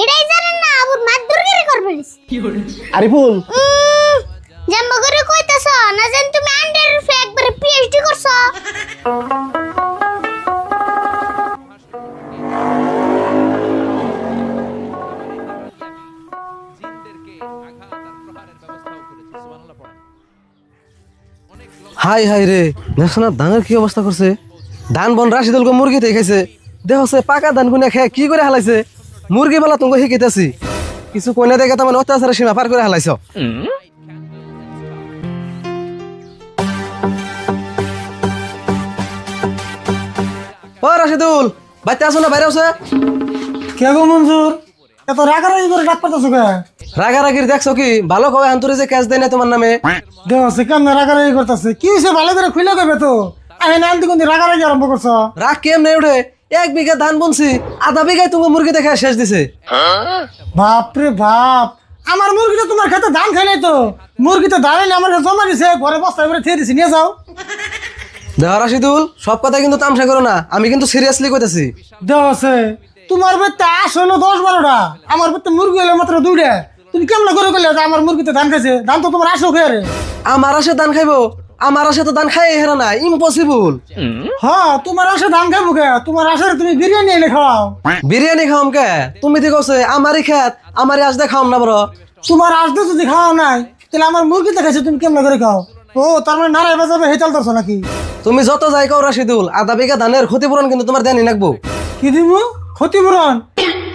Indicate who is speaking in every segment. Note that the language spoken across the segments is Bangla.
Speaker 1: এটাই জানেন না আবুর মাদুরগিরি করবেন
Speaker 2: আরিফুল
Speaker 1: জাম্বা করে কইতাছ না জান তুমি আন্ডার রুফে একবারে পিএইচডি করছ?
Speaker 3: হাই হাই রে দেখছ না ধানের কি অবস্থা করছে? ধান বন রাশিদুলকে মুরগি খাইছে দেখ সে পাকা ধান গুনে খেয়ে কি করে হালাইছে? মুরগি বেলা তোমাকে শিখাইতেছি কিছু কইনা দেখে তার মানে অত্যাচারের সীমা পার করে হালাইছ। ও রাশিদুল বাইতে আসো না বাইরে আছে
Speaker 4: কে গো মঞ্জুর এত রাগারাগি করে ডাক পাতাছো কে
Speaker 3: রাগারাগির দেখছ কি? ভালো কবে আন্তরে যে ক্যাশ দেয় না তোমার নামে?
Speaker 4: দেহ সে কেমন রাগারাগি করতেছে? কি হয়েছে ভালো করে খুলে দেবে তো? আমি নান্তি কোন রাগারাগি আরম্ভ করছ।
Speaker 3: রাগ কেম নেই উঠে? এক বিঘা ধান বুনছি আধা বিঘায় তুমি মুরগি দেখে শেষ দিছে।
Speaker 4: বাপরে বাপ। আমার মুরগিটা তোমার খেতে ধান খাই নাই তো। মুরগি তো ধান আমার জমা দিছে ঘরে বস্তা করে থিয়ে দিছি নিয়ে যাও।
Speaker 3: দেহ রাশিদুল সব কথা কিন্তু তামসা করো না আমি কিন্তু সিরিয়াসলি কইতাছি।
Speaker 4: দেহ আছে। তোমার বেতে আস হলো দশ বারোটা আমার বেতে মুরগি হলো মাত্র দুইটা। তুমি কেমন করে করলে আমার মুরগিতে ধান খাইছে? ধান তো তোমার আসো খেয়ে
Speaker 3: আমার আসে ধান খাইবো আমার আসে তো ধান খাই হেরা না ইম্পসিবল
Speaker 4: হ্যাঁ তোমার আসে ধান খাব কে? তোমার আসে তুমি বিরিয়ানি এনে খাওয়াও
Speaker 3: বিরিয়ানি খাওয়াম কে? তুমি দি কছে আমারই খেত আমারই আজ খাওয়াম না বড়
Speaker 4: তোমার আসতে যদি খাওয়া নাই তাহলে আমার মুরগি দেখাচ্ছে তুমি কেমন করে খাও? ও তার মানে নারায় বাজাবে হেতাল ধরছো নাকি?
Speaker 3: তুমি যত যাই কও রাশিদুল আধা বিঘা ধানের ক্ষতিপূরণ কিন্তু তোমার দেনি নাকবো।
Speaker 4: কি দিব ক্ষতিপূরণ?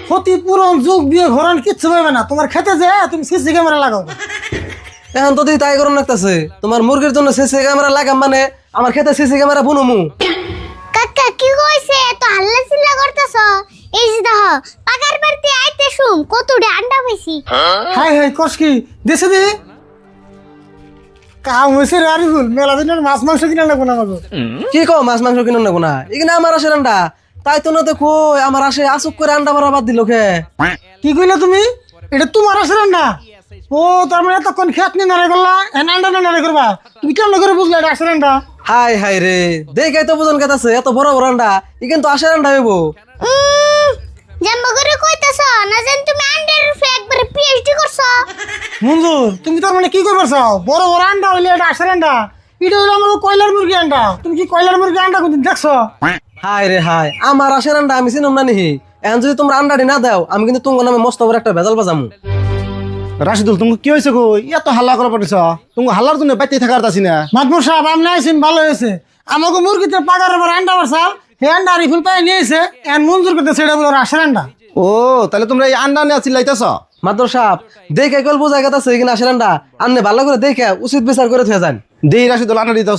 Speaker 4: ক্ষতিপূরণ যোগ দিয়ে ঘরণ কিচ্ছু পাবে না। তোমার খেতে যে তুমি সিসি ক্যামেরা লাগাও।
Speaker 3: এখন তো দি তাই করুন লাগতাছে। তোমার মুরগির জন্য সিসি ক্যামেরা লাগাম মানে আমার খেতে সিসি ক্যামেরা বুনুমু।
Speaker 1: কাকা কি কইছে এত হাল্লা চিল্লা করতেছ? এই যে দেখো পাকার বাড়িতে আইতে শুম কতটা আন্ডা পাইছি।
Speaker 4: হাই হাই কস কি? দেশে দি? কাম হয়েছে রে আরিফুল মেলা দিনের মাছ মাংস কিনে নেব না আমাকে
Speaker 3: কি কও মাছ মাংস কিনুন নেব না? এখানে আমার আসে রান্ডা। তাই তো না দেখো আমার আসে আসুক করে আন্ডা মারা বাদ দিল খে
Speaker 4: কি কইলে তুমি? এটা তোমার আছে না ও তার মানে এতক্ষণ খেত নিয়ে নারে করলা? এন আন্ডা না নারে করবা? তুমি কেমন করে বুঝলে এটা না
Speaker 3: হাই হাই রে। দেখাই তো বুঝন এত বড় বড় আন্ডা এখান তো আসে রান্ডা হইব।
Speaker 1: জাম্বা করে কইতাছ না জান তুমি আন্ডার একবারে পিএইচডি করছ?
Speaker 4: মঞ্জুর তুমি তার মানে কি করবে চাও? বড় বড় আন্ডা হইলে এটা আসে আন্ডা। এটা হলো আমার কয়লার মুরগি আন্ডা। তুমি কি কয়লার মুরগি আন্ডা কোনদিন দেখছ?
Speaker 3: হাই রে হাই। আমার আসে রান্ডা আমি চিনুম না নিহি। এখন যদি তোমরা আন্ডাটি না দাও আমি কিন্তু তোমার নামে মস্ত বড় একটা ভেজাল বাজামু।
Speaker 2: রাশিদুল তুমি কি হয়েছে গো এত হাল্লা করা পারিস তুমি হাল্লার জন্য বাইতে থাকার তাছি না।
Speaker 4: মাতমুর সাহেব আপনি আইসেন ভালো হয়েছে। আমাকে মুরগিতে পাকার পর আন্ডা বারসাল হে আন্ডা রিফুল পাই নিয়েছে এন মঞ্জুর করতে সেটা বলে আসে আন্ডা।
Speaker 2: ও তাহলে তোমরা এই আন্ডা নিয়ে চিল্লাইতেছ?
Speaker 3: মাত্র সাপ দেখে কল বোঝা গেতাছে এখানে আসে রান্ডা আন্নে ভালো করে দেখে উচিত বিচার করে থুয়ে যান।
Speaker 2: দেই রাশিদুল আন্ডা দিতে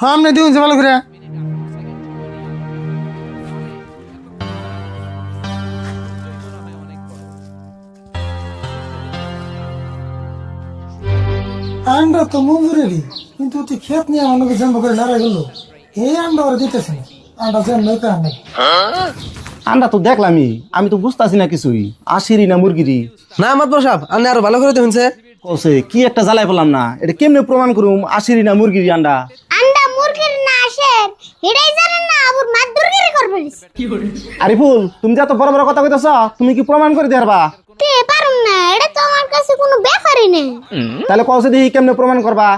Speaker 4: হ্যাঁ আপনি দিন ভালো করে। আন্ডা তো মঞ্জুরেরই কিন্তু তুই ক্ষেত নিয়ে আমাকে জন্ম করে নাড়া গেল এই আন্ডা ওরা দিতেছে না। আন্ডা জন্ম তো আন্ডা
Speaker 2: আন্ডা তো দেখলামই আমি তো বুঝতাছি না কিছুই। আশিরি না মুরগিরি
Speaker 3: না মাত্র সাপ আন্নে আরও ভালো করে দেখুনছে
Speaker 2: কছে কি একটা জ্বালাই পেলাম না এটা কেমনে প্রমাণ করুম আশিরি না মুরগিরি আন্ডা?
Speaker 1: আন্ডা মুরগির না এটাই জানেন না আবুর মাদুরগিরি করবেন
Speaker 2: আরিফুল তুমি যে এত বড় বড় কথা কইতেছ তুমি কি প্রমাণ করে দেবা
Speaker 1: তে পারুম না এটা তো আমার কাছে কোনো ব্যাপারই না
Speaker 2: তাহলে কছে দেখি কেমনে প্রমাণ করবা?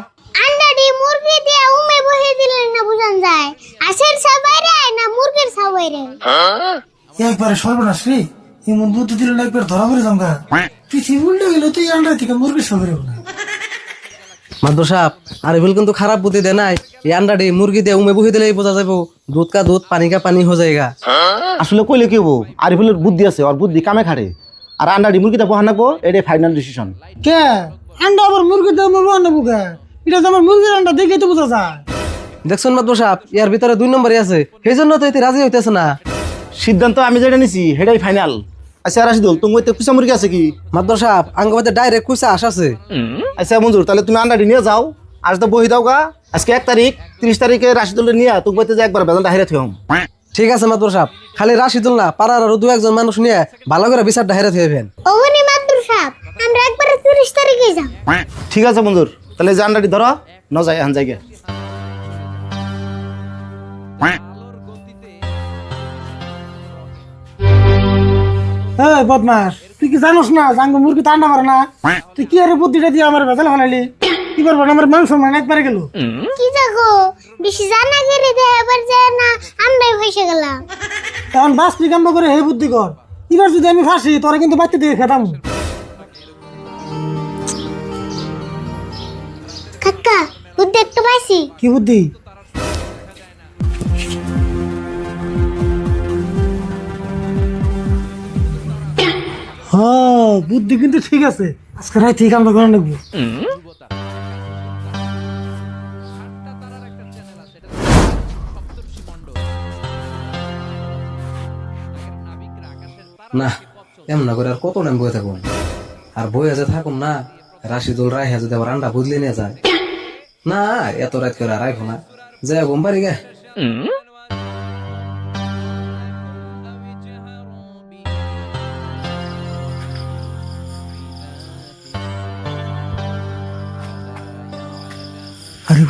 Speaker 1: আন্ডাটি মুরগি দিয়ে উমে বসে দিলেন না বুঝান যায়? আশের সবাইরে না মুরগির সবাইরে
Speaker 4: একবারে সর্বনাশ রে। এমন বুদ্ধি দিল না একবার ধরা পড়ে জঙ্গা পৃথিবী উল্টে গেল তুই আন্ডা থেকে মুরগি সবের না।
Speaker 3: মাদ্র সাপ আরিফুল কিন্তু খারাপ বুদ্ধি দেয় নাই। এই আন্ডাটি মুরগি দিয়ে উমে বহি দিলেই বোঝা যাব দুধ কা দুধ পানি কা পানি হয়ে যায়গা
Speaker 2: আসলে কইলে কি হব? আরিফুলের বুদ্ধি আছে ওর বুদ্ধি কামে খাটে। আর আন্ডাটি মুরগিটা বহান রাখব এটাই ফাইনাল ডিসিশন
Speaker 4: কে? আন্ডা আবার মুরগি দাম আনব কে? এটা তো আমার মুরগির আন্ডা দেখে তো বোঝা যায়।
Speaker 3: দেখছেন মাদ্র সাপ ইয়ার ভিতরে দুই নম্বরই আছে। সেই জন্য তো এতে রাজি হইতেছে না।
Speaker 2: সিদ্ধান্ত আমি যেটা নিছি সেটাই ফাইনাল আচ্ছা রাশিদুল তুমি ওইতে কুচা মুরগি আছে কি?
Speaker 3: মাদ্র সাপ আঙ্গবাতে ডাইরেক্ট কুইসা আস আছে।
Speaker 2: আচ্ছা মঞ্জুর তাহলে তুমি আন্ডাটি নিয়ে যাও। আজ তো বহি দাও গা। আজকে এক তারিখ ত্রিশ তারিখে রাশিদুল নিয়ে তুমি বইতে যে একবার বেতনটা হেরে থম
Speaker 3: ঠিক আছে মাদ্র সাপ খালি রাশিদুল না পাড়ার আরও দু একজন মানুষ নিয়ে ভালো করে বিচারটা হেরে থুয়ে ফেন
Speaker 1: ওখানে মাদুর সাহেব আমরা একবারে তিরিশ তারিখে যাও
Speaker 2: ঠিক আছে মঞ্জুর তাহলে যে আন্ডাটি ধরো ন যাই আন যাই গে।
Speaker 4: হ্যাঁ ওই বদমাস তুই কি জানোস না জাঙ্গ মুরগি তো আন্ডা পারে না তুই কি আরে বুদ্ধিটা দিয়ে আমার ভেজাল ফেলালি কি করব আমার মাংস মানে একবারে গেল
Speaker 1: কি দেখো বেশি জানা গেলে দেহ এবার যায় না আমরাই ভেসে গেলাম।
Speaker 4: তখন বাস তুই করে হে বুদ্ধি কর। এবার যদি আমি ফাঁসি তোরা কিন্তু বাচ্চা দিয়ে খেতাম।
Speaker 1: কাকা বুদ্ধি একটু পাইছি?
Speaker 4: কি বুদ্ধি? হ্যাঁ বুদ্ধি কিন্তু ঠিক আছে। আজকে ঠিক আমরা করে নেব।
Speaker 3: না, এমন করে আর কত টাইম বয়ে থাকুন আর বয়ে যে থাকুন না, রাশিদুল রায় যদি আবার আন্ডা বদলে নিয়ে যায়। না, এত রাত করে আর রাখো না। যাই ঘুম পারি গে।
Speaker 4: আরে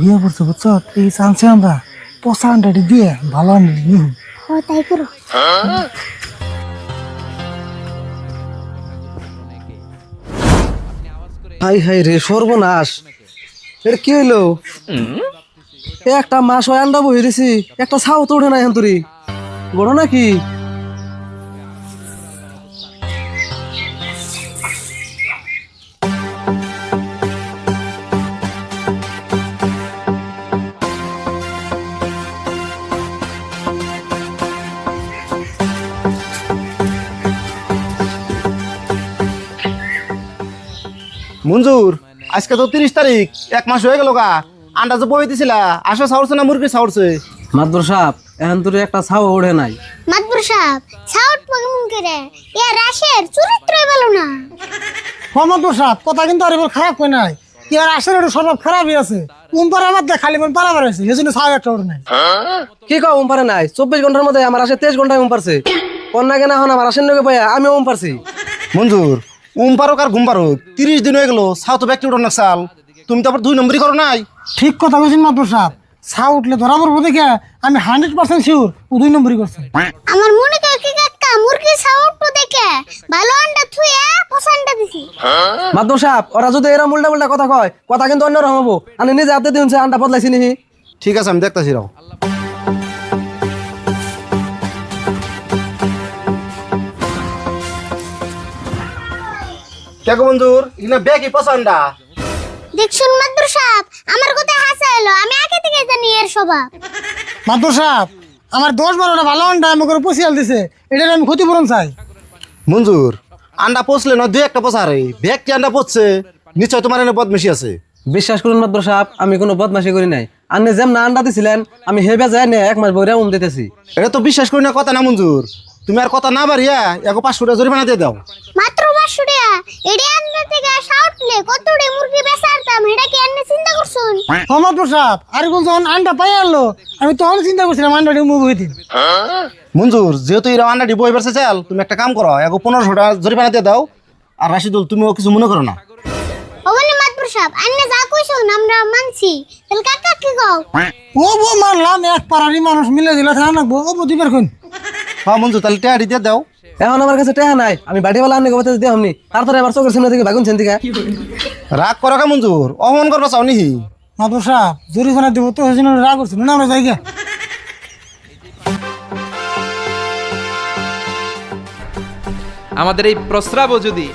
Speaker 4: হইয়া পড়ছে বুঝছ? এই চান্সে আমরা। পচা আন্ডাটি দিয়ে, ভালো আন্ডাটি নিয়ে
Speaker 1: ও তাই করো
Speaker 3: হাই হাই রে সর্বনাশ। এর কি হইল? এ একটা মাস হয় আন্ডা বহি দিছি একটা ছাও তো ওঠে না এখন তুরি। বড় নাকি?
Speaker 2: মঞ্জুর আজকে তো তিরিশ তারিখ এক মাস হয়ে গেল গা। আন্ডা যে বই দিছিলা আসো সাউরছে না মুরগি সাউরছে
Speaker 3: মাদুর সাপ এখন তুরি একটা ছাও ওঠে নাই।
Speaker 1: মাতবর সাহেব ছাউট মন করে? এ রাশের চরিত্রই ভালো না।
Speaker 4: মোহাম্মদ সাহেব কথা কিন্তু আর এবার খারাপ হয় নাই। ইয়ার আসলে একটু স্বভাব খারাপই আছে। উম পারা বাদ দিয়ে খালি মন পারা বেড়াইছে এই জন্য সাহেব একটা ওর নাই।
Speaker 3: কি কও উম পারে নাই? চব্বিশ ঘণ্টার মধ্যে আমার আসে তেইশ ঘন্টায় উম পারছে। কন্যা কেনা এখন আমার আসেন নগে পাইয়া আমি উম পারছি।
Speaker 2: মঞ্জুর উম পারুক আর ঘুম পারুক। তিরিশ দিন হয়ে গেল সাউথ ব্যক্তি উঠো চাল তুমি তো আবার দুই নম্বরই করো নাই।
Speaker 4: ঠিক কথা বলছেন মাত্র সাহেব ছা উঠলে ধরা পড়ব দেখে আমি হান্ড্রেড পার্সেন্ট শিওর ও দুই নম্বরই করছে।
Speaker 1: আমার মনে করে কি কাকা মুরগি ছাউট দেখে? ভালো আন্ডা থুয়ে পছন্দ দিছি।
Speaker 3: মাদ্র সাপ ওরা যদি এরা উল্টা উল্টা কথা কয় কথা কিন্তু অন্যরকম হব। আমি নিজে হাতে দিন আন্ডা বদলাইছি নিহি।
Speaker 2: ঠিক আছে আমি দেখতেছি রাও। কে মঞ্জুর ইনা ব্যাগই পছন্দা?
Speaker 1: দেখছুন মাতবর সাহেব আমার কথা হাসা এলো আমি আগে থেকে জানি এর স্বভাব।
Speaker 4: মাত্র সাহেব আমার দশ বারোটা ভালো আন্ডা আমাকে পচিয়াল দিছে এটার আমি ক্ষতিপূরণ চাই।
Speaker 2: মঞ্জুর আন্ডা পচলে না দুই একটা পচারে ব্যাগ কি আন্ডা পচছে? নিশ্চয় তোমার এনে বদমেশি আছে।
Speaker 3: বিশ্বাস করুন মাদ্র সাপ আমি কোনো বদমাশি করি নাই। আপনি যেমন আন্ডা দিছিলেন আমি হেবে যাই না এক মাস বইরা উম দিতেছি।
Speaker 2: এটা তো বিশ্বাস করি না কথা না মঞ্জুর তুমি আর কথা না বাড়িয়া এক পাঁচশো টাকা জরিমানা দিয়ে দাও।
Speaker 1: মাত্র পাঁচশো টাকা এডি আন্ডা থেকে সাউটলে কত রে মুরগি বেচারতাম এটা কি আপনি চিন্তা করছুন?
Speaker 4: মোহাম্মদ সাহেব আর বল যখন আন্ডা পাই আনলো আমি তখন চিন্তা করছিলাম আন্ডাটি মুভ হইতে।
Speaker 2: মঞ্জুর যেহেতু এরা আন্ডাটি বই বেড়ছে চাল তুমি একটা কাম করো এক পনেরোশো টাকা জরিমানা দিয়ে দাও আর রাশিদুল তুমিও কিছু মনে করো না।
Speaker 1: ওবনে মাতবর সাহেব আপনি যা কইছুন আমরা মানছি। তাহলে কাকা কি কও?
Speaker 4: ও বো মানলাম এক পাড়ারই মানুষ মিলে দিলে নাকবো ও বো দিবার কোন?
Speaker 2: হ্যাঁ মঞ্জুর তাহলে টেহাটি দিয়ে দাও।
Speaker 3: এখন আমার কাছে টেহা নাই আমি বাড়িওয়ালা আনি কবে দিয়ে আমনি তারপরে আমার চোখের সামনে থেকে থেকে
Speaker 2: রাগ করা কা মঞ্জুর অহমান করবা চাও নিহি?
Speaker 4: মাদুর সাহেব জরিমানা দিব তো সেই জন্য রাগ করছিল না আমরা জায়গা
Speaker 5: আমাদের এই প্রস্রাবও যদি